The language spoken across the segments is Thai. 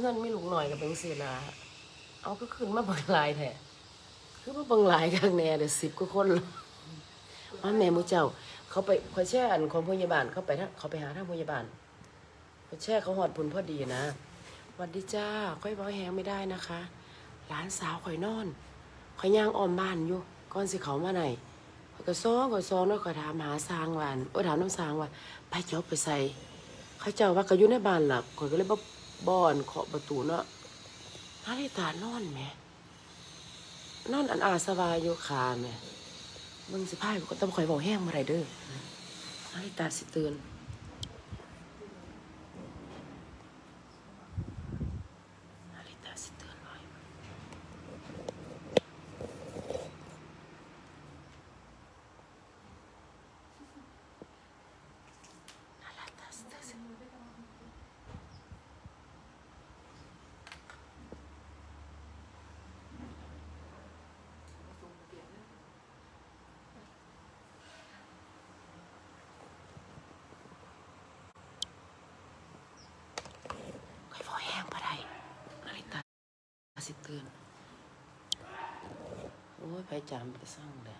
เงินไม่ลูกหน่อยกับเป็นสิละเอาก็ขึ้นมาเบิ่งลายแท้คือมาเบิ่งลายข้างแน่เดี๋ยวสิบกว่าคนเลยว่าแม่มูเจ้า เขาไปเขาแช่อันของพยาบาลเขาไปทางเขาไปหาทางพยาบาลเขาแช่เขาหอดพุนพอดีนะวันดีจ้าค่อยเบาแห้งไม่ได้นะคะหลานสาวข่อยนอนข่อยย่างออมบ้านอยู่ก่อนสิเขามาไหนก็ซ้องข่อยซ้องแล้วข่อถามหาสางวานโอ้ยถามน้ำสางว่าไปเจ้าไปใส่เขาเจ้าว่าก็อยู่ในบ้านหลับข่อยก็เลยบ่ บ่อนเคาะประตูเนาะนาฬิตานอนแหมนอนอันอาสบายโยคาแม่มึงสิพายก็ต้องคอยบอกแห้งบ่ไรเด้อนาฬิตาสิเตือนาฬิตาสิตื่นร้อยนาฬิตาสิตื่น ค่อยพอแห้งปะไดนาฬิตาสิเตือนโอ้ยไปจามไปสร้างเลย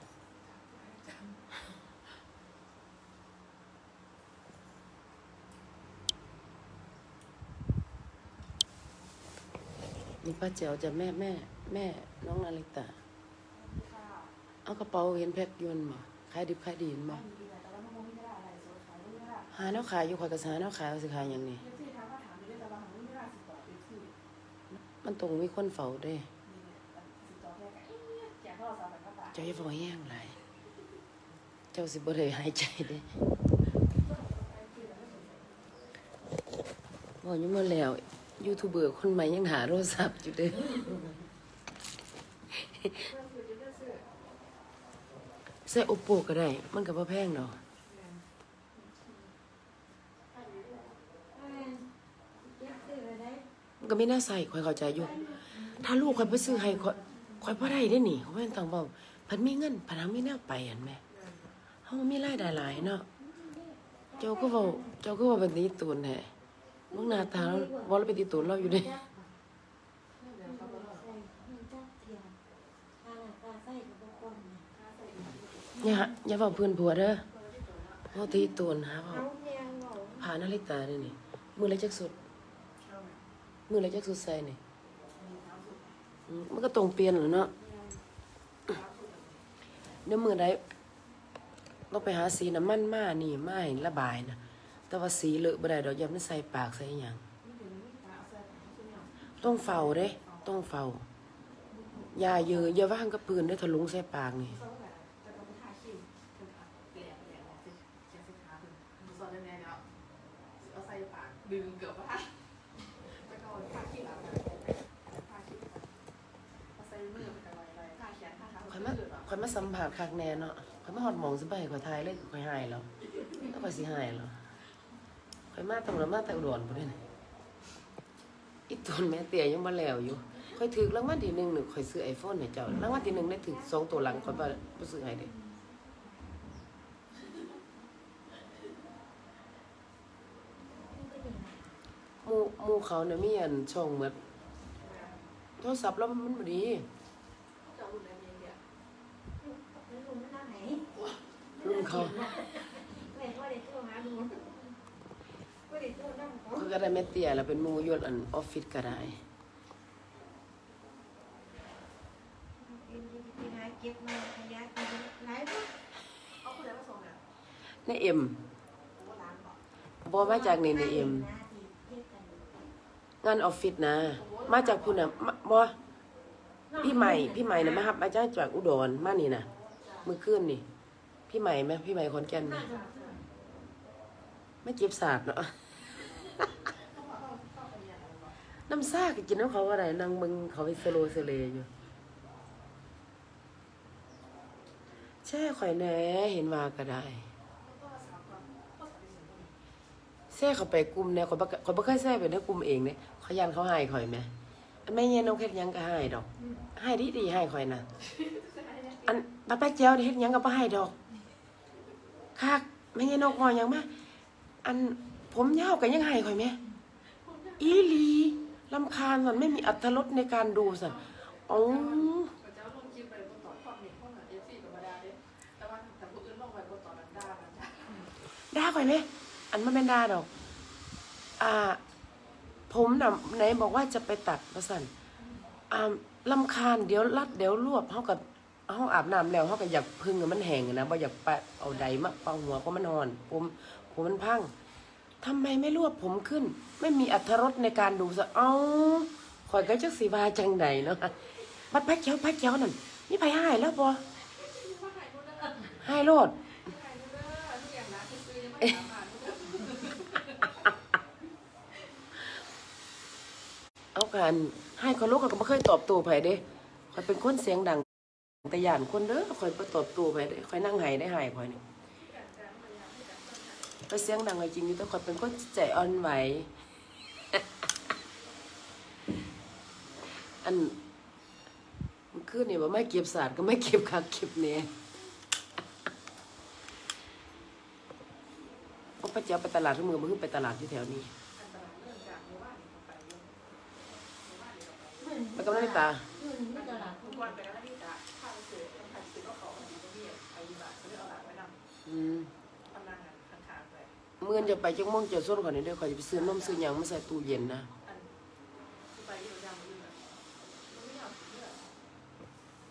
นี่ป้าเจียวจะแม่แม่ แม่ น้องนาฬิตาเอากระเป๋าเห็นแพ็คยนต์มาขายดิบขายดีนมาหาแนวขายอยู่ขอยกระสาแนวขายเอาสิขายอย่างนี้ มันตรงมีคนเฝ้าเด้เจ้าอย่าเฝ้าแห้งหลายเจ้าสิบ่ได้หายใจเด้บ่ยังมาแล้ว ยูทูบเบอร์คนใหม่ยังหาโทรศัพท์อยู่เด้ใส่ Oppo ก็ได้ มันก็บ่แพงดอกมัน ก็ไม่น่าใส่ข่อยเข้าใจอยู่ ถ้าลูกข่อยไปซื้อให้ข่อยข่อยบ่ได้ได้หนี่เขาเป็นต้องบอกพันไมีเงินพันหามีแนวไปอันแม่เฮามีรายได้หลายเนาะเจ้าก็เว้าเจ้าก็เว้าเป็นตีตูนแท้มึงหน้าตาแล้วบ่แล้วเป็นตีตูนเราอยู่ด้อย่าอย่าเว้าเพื่อนผัวเด้อเว้าตีตูนหาเว้าหานาฬิกาเด้อนี่มือเละจักสุด มือละจักสุดใส่นี่อืมมันก็ตรงเปลี่ยนแหล้วเนาะเดี๋ยวมือใดต้องไปหาสีน้ำมันมานี่มาให้ระบายนะแต่ว่าสีเลอะบ่ได้ดอกย่ามันใส่ปากใส่หยังต้องเฝ้าเด้ ต้องเฝ้าอย่าเยอะอย่าว่างกับปืนได้ทะลุใส่ปากนี่ดึงเกือบว่าจะก็ผ้า ข่อยมาข่อยมาสัมผัสคักแน่เนาะข่อยมาหอดหมองสิไปข่อยทายเลยข่อยหายแล้วแล้วข่อยสิหายแล้วข่อยมาตำรวจมาแต่อุดรพุ่นเด้นี่อีตุนแม่เตี้ยยังบ่แล้วอยู่ข่อยถือรางวัลที่หนึ่งหนึ่งข่อยซื้อ iPhone ให้เจ้ารางวัลที่หนึ่งได้ถึงสองตัวหลังข่อยบ่บ่ซื้อให้เด้ หมู่หมู่เขาเนี่ยมีอันช่องเหมือนโทรศัพท์แล้วมันบ่ดีจะอุ่นในเย็นเนี่ยรุ่นเขาเขาก็ได้แม่เตี้ยแล้วเป็นหมู่ยศอันออฟฟิศก็ได้เอาคุณได้มาส่งเนี่ยในเอ็มโอ้ร้านบอกบ่มาจากนี่ในเอ็ม งานออฟฟิศนะ มาจากพุ่นน่ะมาบ่พี่ใหม่ พี่ใหม่น่ะมารับมาจากจากอุดรมานี่นะมื้อคืนนี่ พี่ใหม่ไหมพี่ใหม่ขอนแก่นไหมไม่เก็บศาสากเนาะน้ำซากกินน้ำเขาอะไรนางมึงเขาไปสโลว์สเลอยู่แช่ข่อยแน่เห็นว่าก็ได้ แซ่เขาไปกลุ่มเนี่ยข่อยบ่ข่อยบ่เคยแซ่ไปในกลุ่มเองเนี่ยเขายันเขาให้ข่อยไหมอันแม่เย็นน้องเฮ็ดหยังก็ให้ดอกให้ดีดีๆให้ข่อยน่ะ อันป้าป้าเจ้านี่เฮ็ดหยังก็บ่ให้ดอกคักแม่เย็นนกงอหยังมาอันผมยาวก็ยังให้ข่อยแม่อีหลีลำคาญสันไม่มีอัตรสในการดูสันอ๋อก็จะเอาลงคลิปไปบนต่อความเห็นพวกนั้นเอฟซีธรรมดาเด้แต่ว่าแต่ผู้อื่นลงไปบนต่อนั้นด่ามันจ้ะด่าก่อนไหม อันมันไม่ด่าดอก อ่า ผมน่ะไหนบอกว่าจะไปตัดประสันอ่าลำคาญเดี๋ยวรัดเดี๋ยวรวบเขากับเขาอาบน้ำแล้วเขาก็อยากพึ่งให้มันแห้งอะนะบ่อยากไปเอาใดมาเป่าหัวก็มันนอน ผมผมมันพังทำไมไม่รวบผมขึ้น ไม่มีอัตรสในการดูซะเอ้าข่อยก็จักสีวาจังไหนเนาะบัดพักเจ้าพักเจ้านั่นนี่ไปให้แล้วบ่ว่าหายหมดแล้วให้โลดหายหมดแล้วทุกอย่างนะคือซื้อยังไม่ถามหาทุกอย่าง เอาการให้คนลูกเขาก็ไม่เคยตอบตัวไผเด้คอยเป็นคนเสียงดัง แต่ย่านคนเด้อคอยไปตอบตัวไผเด้คอยนั่งไห้ได้ไห้คอยนี่ไปเสียงดังจริงอยู่แต่คอยเป็นคนใจอ่อนไหวอันมันขึ้นนี่ยว่าไม่เก็บศาสตร์ก็ไม่เก็บคักเก็บเนี่ยเพราะป้าเจ้าไปตลาดทุกมือมันขึ้นไปตลาดที่แถวนี้ นี่ก็ไปไปกับนาฬิตาทุกวันไปแล้วที่จะพาไปซื้อต้องพาซื้อก็ของดีก็มีไปยีบาทเขาเรียกเอาหลักไว้นำอืมทำงานข้างๆไปเมื่อจะไปจังม่วงเจ้าส้นก่อนนี่เด้อขอยจะไปซื้อนมซื้อหยังมาใส่ตู้เย็นนะอันที่ไปอยู่ยามอื่นอะมันไม่เอาเลือก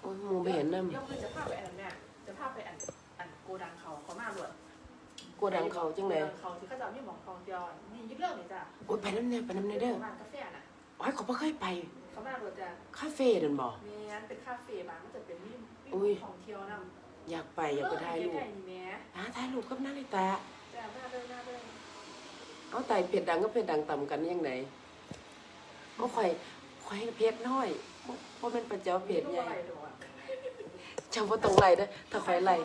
โอ้ยหมูไปเห็นน้ยกมือจะพาไปอันเนี่ยจะพาไปอันอันโกดังเขาเขามาหลวดำกลัวดังเขาจังเลยเขาที่เขาจะมีหมองทองเดียวนี่ยึดเรื่องนี่จ้ะโอ้ยไปน้ำเนี่ยไปน้ำเนี่ยเด้อร้านกาแฟน่ะ โอ้ยเขาไม่เคยไป เขามาหลวดจ้ะคาเฟ่นั่นบอกมีงั้นเป็นคาเฟ่บ้านมันจะเป็นมีมีอุ้ยของเที่ยวนํอยากไปอยากไปถ่ายรูปใกล้ๆนี่แม่หาถ่ายรูปกับนาฬิตาจ้ะหน้าเด้อหน้าเด้อเอาไต่เพจดังก็เพจดังต่ำกันยังไงก็ข่อยข่อยเพจน้อยเพราะเป็นประเจ้าเพจใหญ่ไม่รู้อะเจ้าว่าตรงไรเด้อถ้าข่อยไล่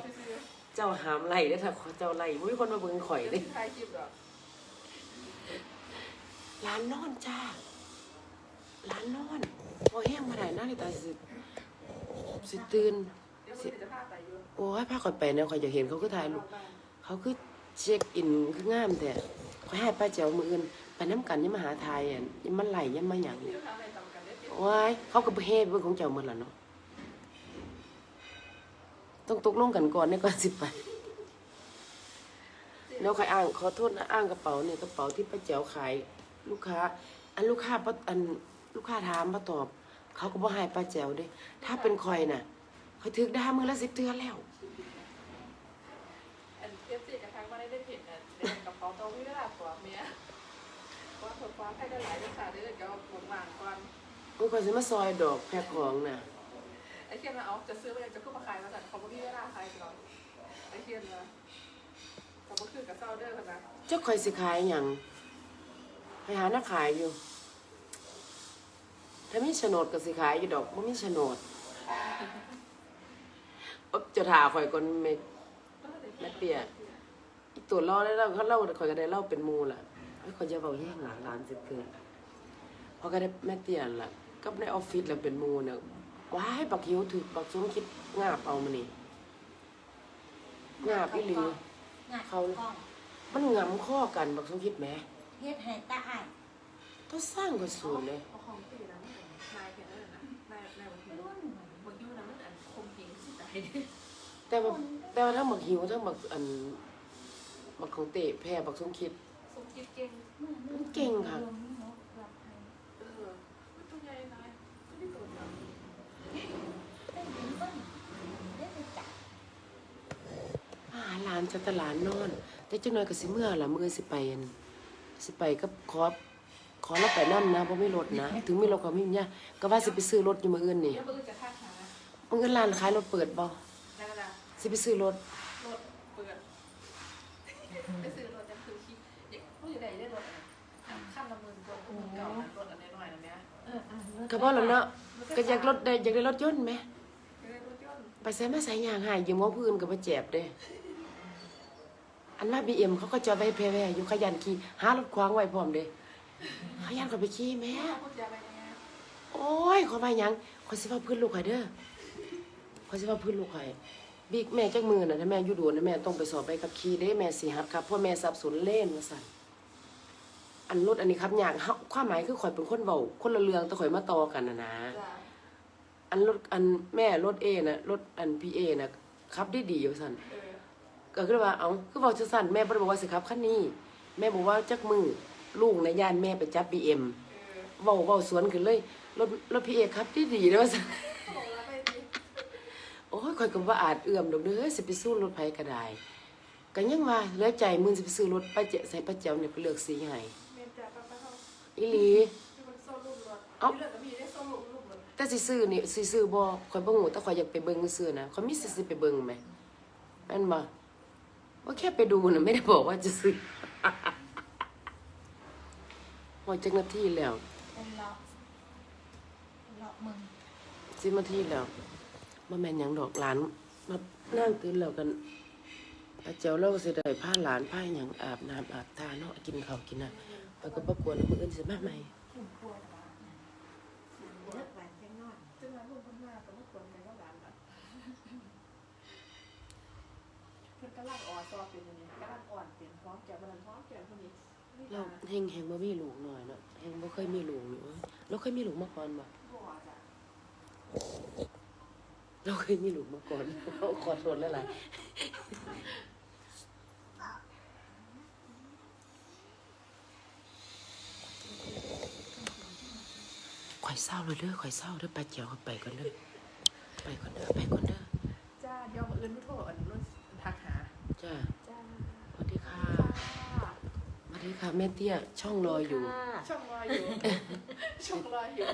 เจ้าหามไล่เด้อถ้าเจ้าไล่ไม่มีคนมาเบิ่งข่อยเดี๋เด้ยวถ่ายคลิปเหรอร้านนอนจ้า ร้านนอนพอแห้งมาได้นาฬิตาสิสิตื่นเดี๋ยพาไปอยู่โอ้ยพาข่อยไปเนี่ยข่อยอยากเห็นเขาคือถ่ายรูปเขาคือเช็คอินคืองามแต่ข่อยให้ป้าเจ้ามืออื่นไปน้ำกันยังมาหาไทยอะยังมาไหลยังมาหยังเดี๋ยวทำอะไรต่ำกันได้ยว้ายเขาก็ไปเฮ็ดเบิ่งของเจ้าหมดล่ะเนาะต้องตกลงกันก่อนในก่อนสิไปแล้วข่อยอ้างขอโทษนะอ้างกระเป๋าเนี่ยกระเป๋าที่ป้าเจ้าขาย ลูกค้า อันลูกค้าบ่อัน ลูกค้าถามบ่ตอบ เขาก็บ่ให้ป้าแจ๋วเด้ถ้าเป็นข่อยน่ะข่อยถึกด่ามือละ10เทื่อแล้ว อันเอฟซีกับทางมาได้ได้ผิดนะเดี๋ยวกับเขาโตไม่ได้หลับกว่าเมียว่าผลความให้ได้หลายภาษาได้เลยกับหมดหวานก่อนมันข่อยสิมาซอยดอกแพ็คของน่ะไอ้เคียนมาเอาจะซื้อมาจะขึ้นมาขายมาแต่เขาไม่ได้เวลาขายก่อนไอ้เคียนมาเขาก็คือกับเซาเดอร์กันนะเจ้าข่อยสิขายหยังไปหานักขายอยู่ ถ้ามีโฉนดก็สิขายอยู่ดอกบ่มีโฉนดอบจะถาข่อยก่อนแม่แม่เตี้ยอีตัวเล่าได้เล่าเขาเล่าข่อยก็ได้เล่าเป็นหมูล่ะไอ้ยข่อยจะเว้าแย่งหลานหลานสิเกิดพอก็ได้แม่เตี้ยล่ะกับในออฟฟิศแล้วเป็นหมูเนี่ยว้ายบักหิวถึกบักสมคิดงาบเอามานี่งาบอีหลีงานเขากล้องมันงำข้อกันบักสมคิดแหมเฮ็ดให้ตาอ้ายต้องสร้างก็สูนเลย แต่ว่าแต่ว่าทั้งบักหิวทั้งบักอันบักของเตะแพ้บักสมคิด สมคิดเก่งมันเก่งค่ะรวมนี่เนาะรับให้เออมันตัวใหญ่นายไม่ได้ตัวเดียวได้ยินเพิ่นได้ไปจับอาหาหลานจะตลาดนอน แต่จังหน่อยก็สิเมื่อล่ะมื้อสิไปอั่นสิไปกับขอขอเราไปนํนะบ่มีรถนะ ถึงมีรถก็มีเนี่ยก็ว่าสิไปซื้อรถอยู่มื้ออื่นนี่ เดี๋ยวมือาดหามื้ออื่นร้านขายรถเปิดบ่นั่นแหละสิไปซื้อรถ รถเปิดไปซื้อรถจะคือคิดเด็กผู้ใหญ่ได้รถข้ามละหมื่นกว่าหมื่นเก่ารถอันน้อยนะแม่เอออะก็บ่ล่ะเนาะก็อยากรถได้อยากได้รถยนต์แหมได้รถยนต์ไปใส่มาใส่ยางหายยืมของผู้อื่นก็บ่เจ็บเด้ อันมา BM เขาก็จอดไว้แพร่อยู่ขยันขี่หารถขวางไว้พร้อมเด้ขยันก็ไปขี่แม่ พูดยาไปยังไงโอ้ยขอมาหยังขอสิว่าพื้นลูกข่อยเด้อ ขอยสิว่าพื้นลูกข่อยบิ๊กแม่จักมือน่ะถ้าแม่อยู่โดนนะแม่ต้องไปสอบไปกับขี่เด้แม่สิหัดครับเพราะแม่สับสนเล่นว่าซั่นอันรถอันนี้ครับยากเฮาความหมายคือข่อยเป็นคนเว้าคนละเรื่องแต่ข่อยมาต่อกันน่ะนะจ้ะอันรถอันแม่รถเอน่ะรถอันพีเอน่ะขับได้ดีอยู่สั่น เออก็คือว่า เอาคือเว้าจังสั่นแม่บ่ได้บอกว่าสิขับคันนี้ แม่บอกว่าจักมือลูกในะย่านแม่ไปจับ BM เออ เว้าเว้าสวนขึ้นเลย รถรถพีเอขับได้ดีเด้อว่าซั่น เขาบอกแล้วไปดิ โอ้ ยข่อยก็บ่อาจเอื้อมดอกเด้อสิไปสู้รถไผก็ได้ก็ยังว่าเหลือใจมึงสิไปซื้อรถป้าเจใส่ป้าเจ้าเนี่ยไปเลือกสีให้เมนจ่าป้าป้าเขาอีหลีที่มันโซ่ลูกรถเอ้าที่เลือกก็มีได้โซ่ลูกลูกรถแต่สิซื้อนี่สิซื้อบ่ข่อยบ่ฮู้แต่ข่อยอยากไปเบิ่งซื่อๆนะข่อยมีสิทธิ์สิไปเบิ่งไหมแม่นบ่ว่าแค่ไปดูน่ะไม่ได้บอกว่าจะซื้อหอจักนาทีแล้วเป็นเลาะเป็นเลาะมึงสินาทีแล้ว บ่แม่นหยังดอกหลานมานั่งตื่นแล้วกันป้าเจ้าเราก็สิได้พาหลานพาหยังอาบน้ำอาบทาเนาะกินข้าวกินน่ะแล้วก็บ่กวนมื้ออื่นสิมาใหม่ขุ่นปวดบ้านน่ะเลิกหวานแค่นอนจึงมาลูกคนหน้าก็ไม่ควรไปก็ร้านละเพิ่นกำลังอ่อนซอเป็นอย่างนี้กำลังอ่อนเป็นพร้อมแก่บันพร้อมแก่คนนี้นี่เราตาเฮงเฮงบ่มีลูกหน่อยเนาะเฮงบ่เคยมีลูกนี่เอ้ยเราเคยมีลูกมาก่อนบ่ บัวจ้ะ เราเคยมีลูกมาก่อนขอโทษหลายๆข่อยเศร้าเลยเด้อข่อยเศร้าเด้อไปเจียวข่อยไปก่อนเด้อไปก่อนเด้อไปก่อนเด้อจ้าเดี๋ยวมาอื่นไม่โทษอันนู้นทักหาจ้าจ้าสวัสดีค่ะสวัสดีค่ะแม่เตี้ยช่องรออยู่ ช่องรออยู่ ช่องรออยู่